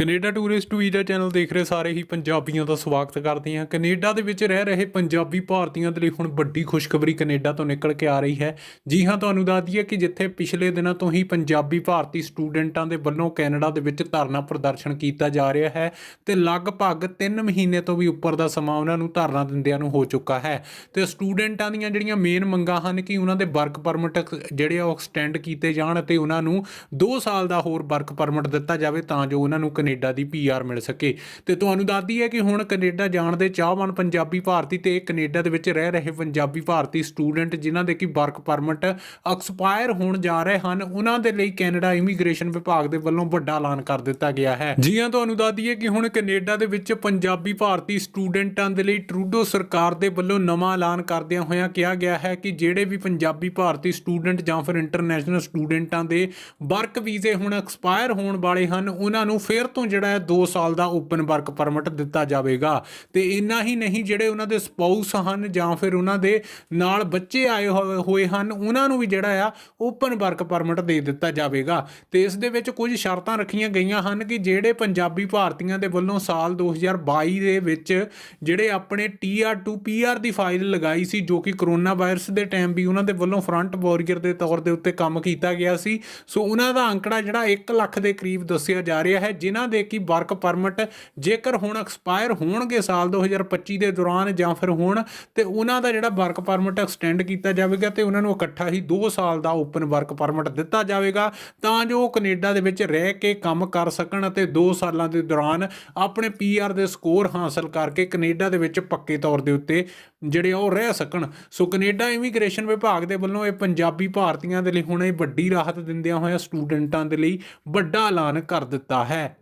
Canada tourist visa channel ਦੇਖ ਰਹੇ ਸਾਰੇ ਹੀ ਪੰਜਾਬੀਆਂ ਦਾ ਸਵਾਗਤ ਕਰਦੇ ਹਾਂ। ਕੈਨੇਡਾ ਦੇ ਵਿੱਚ ਰਹਿ ਰਹੇ ਪੰਜਾਬੀ ਭਾਰਤੀਆਂ ਦੇ ਲਈ ਹੁਣ ਵੱਡੀ ਖੁਸ਼ਖਬਰੀ ਕੈਨੇਡਾ ਤੋਂ ਨਿਕਲ ਕੇ ਆ ਰਹੀ ਹੈ। ਜੀ ਹਾਂ, ਤੁਹਾਨੂੰ ਦੱਸ ਦਈਏ ਕਿ ਜਿੱਥੇ ਪਿਛਲੇ ਦਿਨਾਂ ਤੋਂ ਹੀ ਪੰਜਾਬੀ ਭਾਰਤੀ ਸਟੂਡੈਂਟਾਂ ਦੇ ਵੱਲੋਂ ਕੈਨੇਡਾ ਦੇ ਵਿੱਚ ਧਰਨਾ ਪ੍ਰਦਰਸ਼ਨ ਕੀਤਾ ਜਾ ਰਿਹਾ ਹੈ ਤੇ ਲਗਭਗ 3 ਮਹੀਨੇ ਤੋਂ ਵੀ ਉੱਪਰ ਦਾ ਸਮਾਂ ਉਹਨਾਂ ਨੂੰ ਧਰਨਾ ਦਿੰਦਿਆਂ ਨੂੰ ਹੋ ਚੁੱਕਾ ਹੈ। ਤੇ ਸਟੂਡੈਂਟਾਂ ਦੀਆਂ ਜਿਹੜੀਆਂ ਮੇਨ ਮੰਗਾਂ ਹਨ ਕਿ ਉਹਨਾਂ ਦੇ ਵਰਕ ਪਰਮਿਟ ਜਿਹੜੇ ਆ ਉਹ ਐਕਸਟੈਂਡ ਕੀਤੇ ਜਾਣ ਅਤੇ ਉਹਨਾਂ ਨੂੰ 2 ਸਾਲ ਦਾ ਹੋਰ ਵਰਕ ਪਰਮਿਟ ਦਿੱਤਾ ਜਾਵੇ ਤਾਂ ਜੋ ਉਹਨਾਂ ਨੂੰ ਕੈਨੇਡਾ ਦੀ ਪੀਆਰ ਮਿਲ ਸਕੇ। ਤੇ ਤੁਹਾਨੂੰ ਦੱਸਦੀ ਹੈ ਕਿ ਹੁਣ ਕੈਨੇਡਾ ਜਾਣ ਦੇ ਚਾਹਵਾਨ ਪੰਜਾਬੀ ਭਾਰਤੀ ਤੇ ਕੈਨੇਡਾ ਦੇ ਵਿੱਚ ਰਹਿ ਰਹੇ ਪੰਜਾਬੀ ਭਾਰਤੀ ਸਟੂਡੈਂਟ ਜਿਨ੍ਹਾਂ ਦੇ ਕਿ ਵਰਕ ਪਰਮਿਟ ਐਕਸਪਾਇਰ ਹੋਣ ਜਾ ਰਹੇ ਹਨ, ਉਹਨਾਂ ਦੇ ਲਈ ਕੈਨੇਡਾ ਇਮੀਗ੍ਰੇਸ਼ਨ ਵਿਭਾਗ ਦੇ ਵੱਲੋਂ ਵੱਡਾ ਐਲਾਨ ਕਰ ਦਿੱਤਾ ਗਿਆ ਹੈ। ਜੀ ਹਾਂ, ਤੁਹਾਨੂੰ ਦੱਸਦੀ ਹੈ ਕਿ ਹੁਣ ਕੈਨੇਡਾ ਦੇ ਵਿੱਚ ਪੰਜਾਬੀ ਭਾਰਤੀ ਸਟੂਡੈਂਟਾਂ ਦੇ ਲਈ ਟਰੂਡੋ ਸਰਕਾਰ ਦੇ ਵੱਲੋਂ ਨਵਾਂ ਐਲਾਨ ਕਰਦਿਆਂ ਹੋਇਆਂ ਕਿਹਾ ਗਿਆ ਹੈ ਕਿ ਜਿਹੜੇ ਵੀ ਪੰਜਾਬੀ ਭਾਰਤੀ ਸਟੂਡੈਂਟ ਜਾਂ ਫਿਰ ਇੰਟਰਨੈਸ਼ਨਲ ਸਟੂਡੈਂਟਾਂ ਦੇ ਵਰਕ ਵੀਜ਼ੇ ਹੁਣ ਐਕਸਪਾਇਰ ਹੋਣ ਵਾਲੇ ਹਨ, ਉਹਨਾਂ ਨੂੰ ਫਿਰ ਤੋਂ ਜਿਹੜਾ ਹੈ 2 ਸਾਲ ਦਾ ਓਪਨ ਵਰਕ ਪਰਮਿਟ ਦਿੱਤਾ ਜਾਵੇਗਾ। ਤੇ ਇੰਨਾ ਹੀ ਨਹੀਂ, ਜਿਹੜੇ ਉਹਨਾਂ ਦੇ ਸਪਾਊਸ ਹਨ ਜਾਂ ਫਿਰ ਉਹਨਾਂ ਦੇ ਨਾਲ ਬੱਚੇ ਆਏ ਹੋਏ ਹਨ, ਉਹਨਾਂ ਨੂੰ ਵੀ ਜਿਹੜਾ ਆ ਓਪਨ ਵਰਕ ਪਰਮਿਟ ਦੇ ਦਿੱਤਾ ਜਾਵੇਗਾ। ਤੇ ਇਸ ਦੇ ਵਿੱਚ ਕੁਝ ਸ਼ਰਤਾਂ ਰੱਖੀਆਂ ਗਈਆਂ ਹਨ ਕਿ ਜਿਹੜੇ ਪੰਜਾਬੀ ਭਾਰਤੀਆਂ ਦੇ ਵੱਲੋਂ ਸਾਲ 2022 ਦੇ ਵਿੱਚ ਜਿਹੜੇ ਆਪਣੇ TR2 PR ਦੀ ਫਾਈਲ ਲਗਾਈ ਸੀ, ਜੋ ਕਿ ਕਰੋਨਾ ਵਾਇਰਸ ਦੇ ਟਾਈਮ ਵੀ ਉਹਨਾਂ ਦੇ ਵੱਲੋਂ ਫਰੰਟ ਵੋਰੀਅਰ ਦੇ ਤੌਰ ਦੇ ਉੱਤੇ ਕੰਮ ਕੀਤਾ ਗਿਆ ਸੀ। ਸੋ ਉਹਨਾਂ ਦਾ ਅੰਕੜਾ ਜਿਹੜਾ 1 ਲੱਖ ਦੇ ਕਰੀਬ ਦੱਸਿਆ ਜਾ ਰਿਹਾ ਹੈ, ਜਿਨ੍ਹਾਂ ਦੇ ਕਿ ਵਰਕ ਪਰਮਿਟ ਜੇਕਰ ਹੁਣ ਐਕਸਪਾਇਰ ਹੋਣਗੇ ਸਾਲ 2025 ਦੇ ਦੌਰਾਨ ਜਾਂ ਫਿਰ ਹੁਣ, ਤੇ ਉਹਨਾਂ ਦਾ ਜਿਹੜਾ ਵਰਕ ਪਰਮਿਟ ਐਕਸਟੈਂਡ ਕੀਤਾ ਜਾਵੇਗਾ ਤੇ ਉਹਨਾਂ ਨੂੰ ਇਕੱਠਾ ਹੀ 2 ਸਾਲ ਦਾ ਓਪਨ ਵਰਕ ਪਰਮਿਟ ਦਿੱਤਾ ਜਾਵੇਗਾ, ਤਾਂ ਜੋ ਉਹ ਕੈਨੇਡਾ ਦੇ ਵਿੱਚ ਰਹਿ ਕੇ ਕੰਮ ਕਰ ਸਕਣ ਅਤੇ 2 ਸਾਲਾਂ ਦੇ ਦੌਰਾਨ ਆਪਣੇ ਪੀਆਰ ਦੇ ਸਕੋਰ ਹਾਸਲ ਕਰਕੇ ਕੈਨੇਡਾ ਦੇ ਵਿੱਚ ਪੱਕੇ ਤੌਰ ਦੇ ਉੱਤੇ ਜਿਹੜੇ ਆ ਉਹ ਰਹਿ ਸਕਣ। ਸੋ ਕੈਨੇਡਾ ਇਮੀਗ੍ਰੇਸ਼ਨ ਵਿਭਾਗ ਦੇ ਵੱਲੋਂ ਇਹ ਪੰਜਾਬੀ ਭਾਰਤੀਆਂ ਦੇ ਲਈ ਹੁਣ ਇਹ ਵੱਡੀ ਰਾਹਤ ਦਿੰਦਿਆਂ ਹੋਇਆ ਸਟੂਡੈਂਟਾਂ ਦੇ ਲਈ ਵੱਡਾ ਐਲਾਨ ਕਰ ਦਿੱਤਾ ਹੈ।